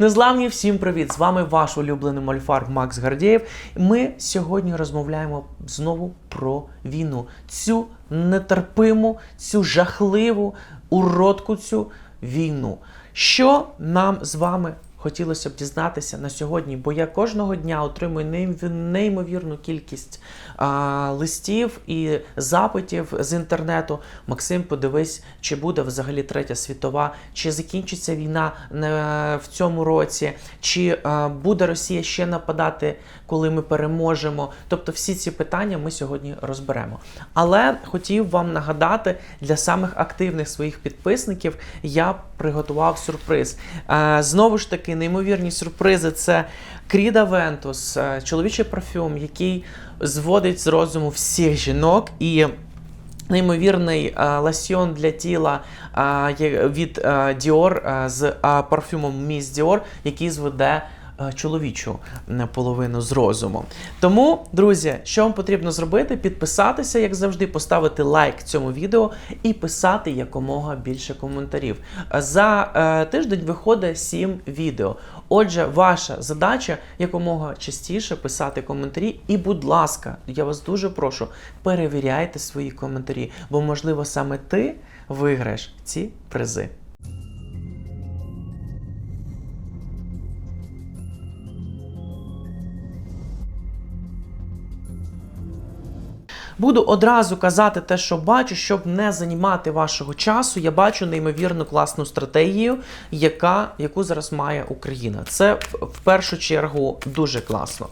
Незламні, всім привіт! З вами ваш улюблений мольфар Макс Гардієв. Ми сьогодні розмовляємо знову про війну. Цю нетерпиму, цю жахливу, уродку цю війну. Що нам з вами хотілося б дізнатися на сьогодні? Бо я кожного дня отримую неймовірну кількість а, листів і запитів з інтернету. Максим, подивись, чи буде взагалі третя світова, чи закінчиться війна в цьому році, чи а, буде Росія ще нападати, коли ми переможемо. Тобто, всі ці питання ми сьогодні розберемо. Але хотів вам нагадати для самих активних своїх підписників я приготував сюрприз. Е, Знову ж таки, неймовірні сюрпризи це Кріда Вентус, е, чоловічий парфюм, який зводить з розуму всіх жінок і. Неймовірний е, лосьйон для тіла а, від Діор е, з а, парфюмом Miss Dior, який зведе е, чоловічу половину з розуму. Тому, друзі, що вам потрібно зробити? Підписатися, як завжди, поставити лайк цьому відео і писати якомога більше коментарів. Е, За е, тиждень виходить 7 відео. Отже, ваша задача якомога частіше писати коментарі. І, будь ласка, я вас дуже прошу, перевіряйте свої коментарі, бо, можливо, саме ти виграєш ці призи. Буду одразу казати те, що бачу, щоб не займати вашого часу. Я бачу неймовірно класну стратегію, яка, яку зараз має Україна. Це в, першу чергу дуже класно.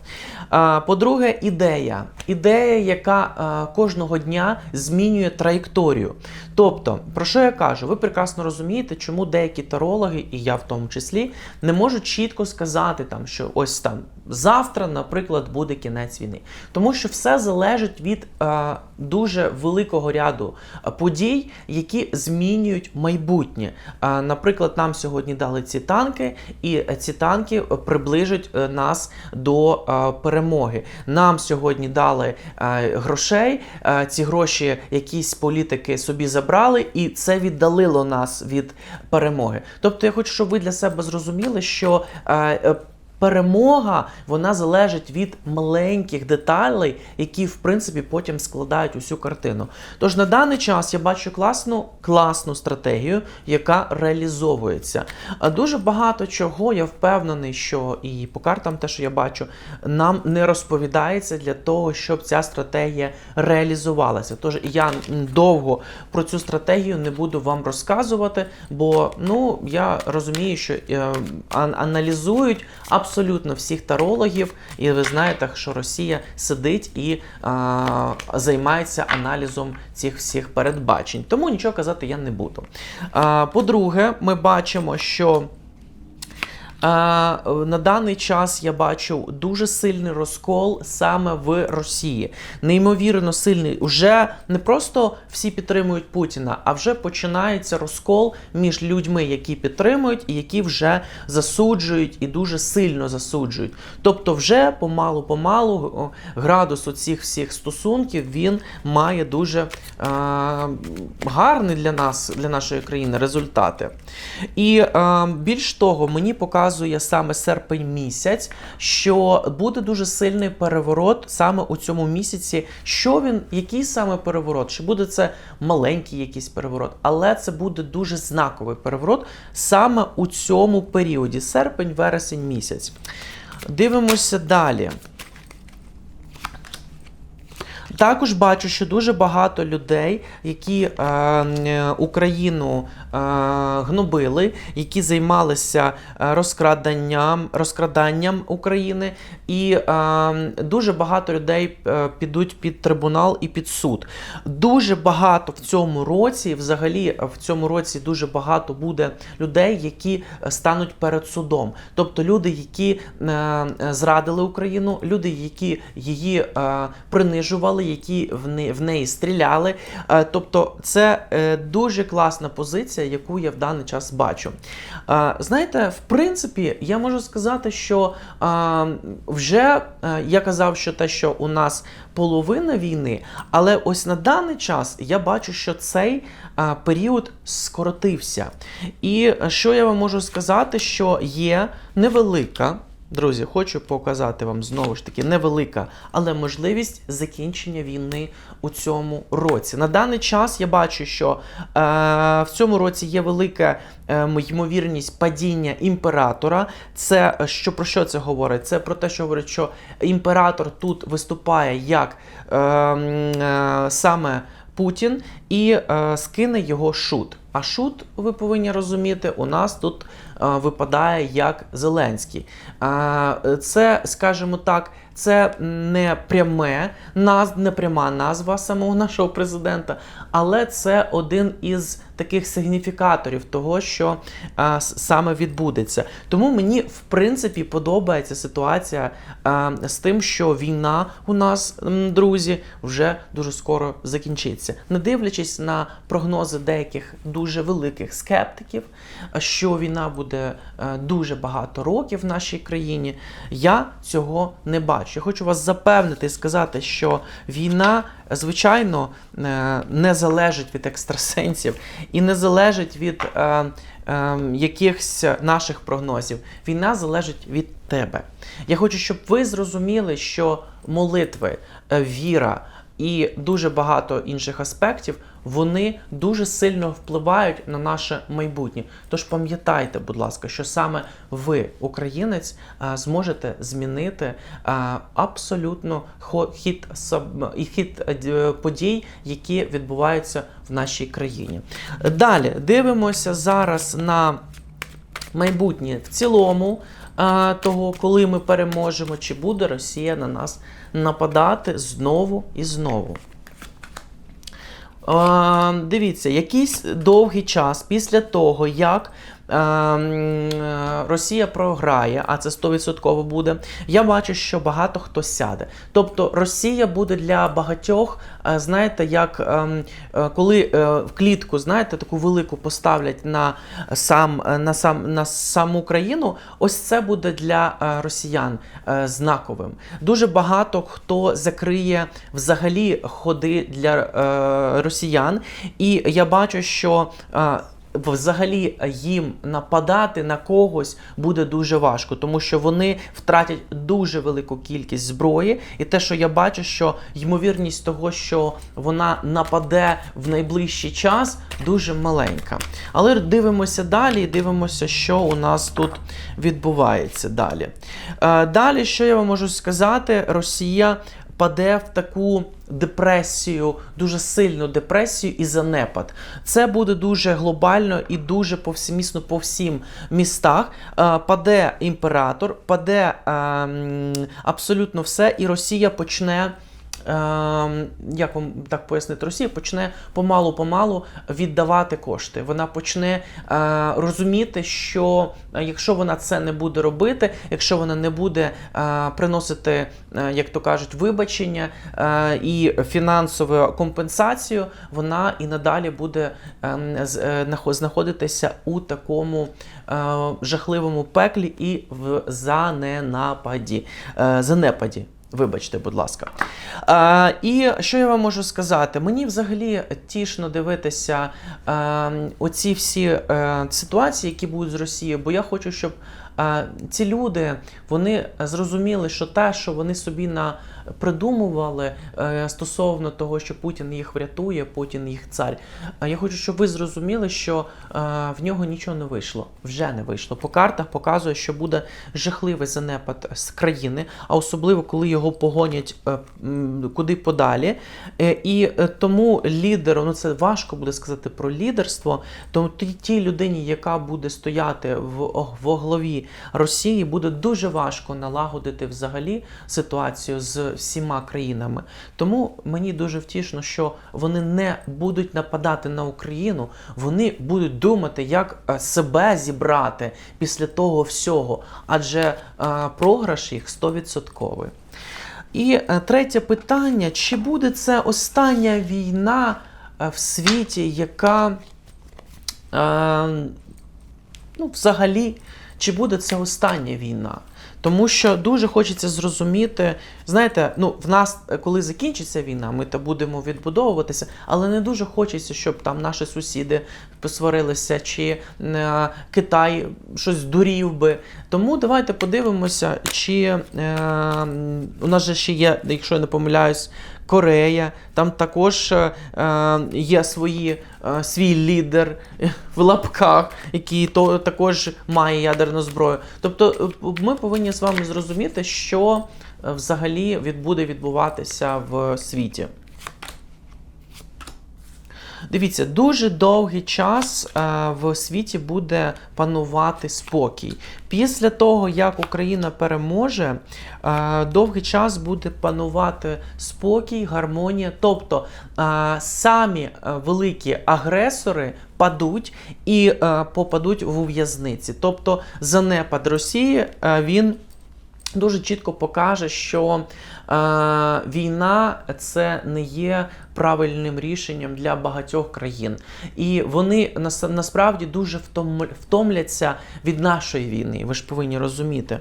По-друге, ідея. Ідея, яка кожного дня змінює траєкторію. Тобто, про що я кажу? Ви прекрасно розумієте, чому деякі тарологи, і я в тому числі, не можуть чітко сказати, там, що ось там завтра, наприклад, буде кінець війни. Тому що все залежить від е, дуже великого ряду е, подій, які змінюють майбутнє. Е, наприклад, нам сьогодні дали ці танки, і ці танки приближать е, нас до е, перемоги. Нам сьогодні дали е, грошей. е, ці гроші якісь політики собі забрали, і це віддалило нас від перемоги. Тобто, я хочу, щоб ви для себе зрозуміли, що е, е, Перемога вона залежить від маленьких деталей, які в принципі потім складають усю картину. Тож на даний час я бачу класну класну стратегію, яка реалізовується. Дуже багато чого я впевнений, що і по картам, те, що я бачу, нам не розповідається для того, щоб ця стратегія реалізувалася. Тож я довго про цю стратегію не буду вам розказувати, бо ну я розумію, що е, аналізують абсолютно всіх тарологів, і ви знаєте, що Росія сидить і а, займається аналізом цих всіх передбачень. Тому нічого казати я не буду. По-друге, ми бачимо, що. На даний час я бачу дуже сильний розкол саме в Росії. Неймовірно сильний. Уже не просто всі підтримують Путіна, а вже починається розкол між людьми, які підтримують і які вже засуджують і дуже сильно засуджують. Тобто, вже помалу-помалу градус оцих всіх стосунків він має дуже а, гарний для нас, для нашої країни результати. І е, більш того, мені показує саме серпень місяць, що буде дуже сильний переворот саме у цьому місяці. Що він, який саме переворот? Чи буде це маленький якийсь переворот? Але це буде дуже знаковий переворот саме у цьому періоді серпень, вересень місяць. Дивимося далі. Також бачу, що дуже багато людей, які е, Україну е, гнобили, які займалися е, розкраданням, розкраданням України, і е, дуже багато людей е, підуть під трибунал і під суд. Дуже багато в цьому році, взагалі, в цьому році дуже багато буде людей, які стануть перед судом. Тобто люди, які е, зрадили Україну, люди, які її е, принижували, які в, не, в неї стріляли. Е, тобто, це е, дуже класна позиція. яку я в даний час бачу. Е, знаєте, в принципі, я можу сказати, що вже я казав, що те, що у нас половина війни, але ось на даний час я бачу, що цей період скоротився. І що я вам можу сказати, що є невелика. Друзі, хочу показати вам знову ж таки невелика, але можливість закінчення війни у цьому році. На даний час я бачу, що е, в цьому році є велика е, ймовірність падіння імператора. Це е, що про що це говорить? Це про те, що говорить, що імператор тут виступає як е, е, саме Путін і е, скине його шут. А шут, ви повинні розуміти, у нас тут е, випадає як Зеленський. Е, це, скажімо так, це не пряме наз, не пряма назва самого нашого президента, але це один із таких сигніфікаторів того, що е, с- саме відбудеться. Тому мені в принципі подобається ситуація е, з тим, що війна у нас, друзі, вже дуже скоро закінчиться. Не дивлячись на прогнози деяких дуже великих скептиків, що війна буде е, дуже багато років в нашій країні, я цього не бачу. Я хочу вас запевнити і сказати, що війна, звичайно, е, не залежить від екстрасенсів і не залежить від е, якихось наших прогнозів. Війна залежить від тебе. Я хочу, щоб ви зрозуміли, що молитви, віра і дуже багато інших аспектів вони дуже сильно впливають на наше майбутнє. Тож пам'ятайте, будь ласка, що саме ви, українець, е, зможете змінити е, абсолютно хід і хід е, подій, які відбуваються в нашій країні. Далі дивимося зараз на майбутнє в цілому. Того, коли ми переможемо, чи буде Росія на нас нападати знову і знову. Дивіться, якийсь довгий час після того, як Росія програє, а це 100% буде, я бачу, що багато хто сяде. Тобто Росія буде для багатьох, е, знаєте, як ем, е, коли е, в клітку, знаєте, таку велику поставлять на сам на сам на саму країну, ось це буде для е, росіян е, знаковим. Дуже багато хто закриє взагалі ходи для е, росіян, і я бачу, що. Взагалі їм нападати на когось буде дуже важко, тому що вони втратять дуже велику кількість зброї, і те, що я бачу, що ймовірність того, що вона нападе в найближчий час, дуже маленька. Але дивимося далі, і дивимося, що у нас тут відбувається далі. Е, далі, що я вам можу сказати, Росія паде в таку депресію, дуже сильну депресію і занепад. Це буде дуже глобально і дуже повсімісно по всім містах. Е, Паде імператор, паде е, абсолютно все, і Росія почне. Ем, як вам так пояснити, Росія почне помалу-помалу віддавати кошти. Вона почне е, розуміти, що е, якщо вона це не буде робити, якщо вона не буде е, приносити, як то кажуть, вибачення і фінансову компенсацію, вона і надалі буде ем, знаходитися у такому жахливому пеклі і в заненападі. Занепаді. Вибачте, будь ласка. Е, і що я вам можу сказати? Мені взагалі тішно дивитися е, оці всі е, ситуації, які будуть з Росією, бо я хочу, щоб е, ці люди вони зрозуміли, що те, що вони собі на придумували е, стосовно того, що Путін їх врятує, Путін їх цар. Я хочу, щоб ви зрозуміли, що е, в нього нічого не вийшло. Вже не вийшло. По картах показує, що буде жахливий занепад з країни, а особливо коли його погонять е, куди подалі. І тому лідеру, ну це важко буде сказати про лідерство, тому ті- тій людині, яка буде стояти в, в главі Росії, буде дуже важко налагодити взагалі ситуацію з всіма країнами. Тому мені дуже втішно, що вони не будуть нападати на Україну, вони будуть думати, як е, себе зібрати після того всього, адже е, програш їх 100%. І е, третє питання: чи буде це остання війна в світі, яка е, ну, взагалі, чи буде це остання війна. Тому що дуже хочеться зрозуміти, знаєте, ну в нас, е, коли закінчиться війна, ми то будемо відбудовуватися, але не дуже хочеться, щоб там наші сусіди посварилися, чи е, Китай щось дурів би. Тому давайте подивимося, чи е, у нас же ще є, якщо я не помиляюсь, Корея, там також е, е, є свої, е, свій лідер е, в лапках, який то, також має ядерну зброю. Тобто е, ми повинні з вами зрозуміти, що взагалі буде відбуватися в світі. Дивіться, дуже довгий час е, в світі буде панувати спокій. Після того, як Україна переможе, е, довгий час буде панувати спокій, гармонія. Тобто е, самі великі агресори падуть і попадуть в ув'язниці. Тобто занепад Росії він дуже чітко покаже, що е, війна це не є правильним рішенням для багатьох країн. І вони нас, насправді дуже втом, втомляться від нашої війни. Ви ж повинні розуміти.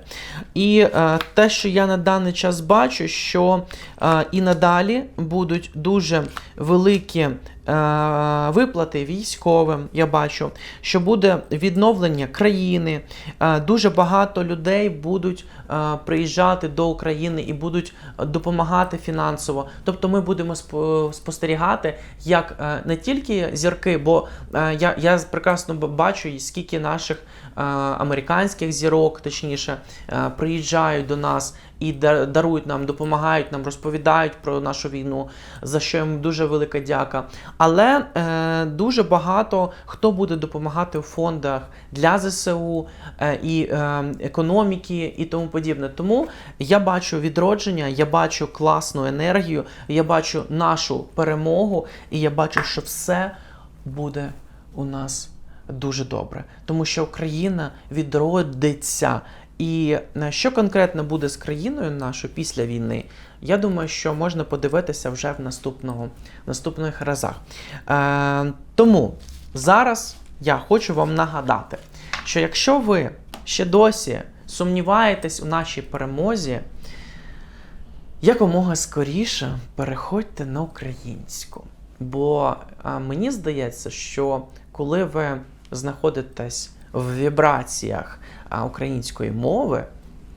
І е, те, що я на даний час бачу, що е, і надалі будуть дуже великі. Е, Виплати військовим, я бачу, що буде відновлення країни. е, Дуже багато людей будуть е, приїжджати до України і будуть допомагати фінансово. Тобто ми будемо спо- спостерігати, як не тільки зірки, бо я, я прекрасно бачу, скільки наших американських зірок, точніше, е, приїжджають до нас і дарують нам, допомагають нам, розповідають про нашу війну, за що їм дуже велика дяка. Але е, дуже багато хто буде допомагати у фондах для ЗСУ е, і е, економіки і тому подібне. Тому я бачу відродження, я бачу класну енергію, я бачу нашу перемогу, і я бачу, що все буде у нас дуже добре, тому що Україна відродиться. І е, що конкретно буде з країною нашою після війни, я думаю, що можна подивитися вже в наступного, наступних разах. Е, тому зараз я хочу вам нагадати, що якщо ви ще досі сумніваєтесь у нашій перемозі, якомога скоріше переходьте на українську. Бо а, мені здається, що коли ви знаходитесь в вібраціях української мови,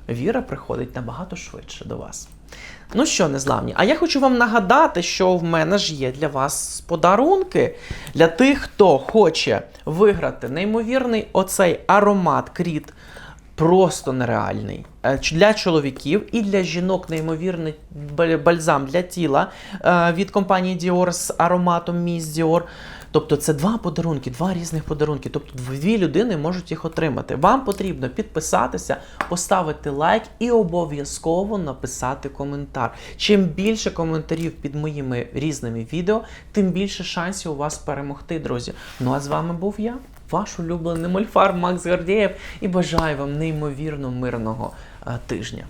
віра приходить набагато швидше до вас. Ну що, незламні, а я хочу вам нагадати, що в мене ж є для вас подарунки для тих, хто хоче виграти неймовірний оцей аромат кріт. Просто нереальний. Е, Для чоловіків і для жінок неймовірний бальзам для тіла е, від компанії Dior з ароматом Miss Dior. Тобто це два подарунки, два різних подарунки. Тобто дві людини можуть їх отримати. Вам потрібно підписатися, поставити лайк і обов'язково написати коментар. Чим більше коментарів під моїми різними відео, тим більше шансів у вас перемогти, друзі. Ну а з вами був я, ваш улюблений мольфар Макс Гордєєв, і бажаю вам неймовірно мирного е, тижня.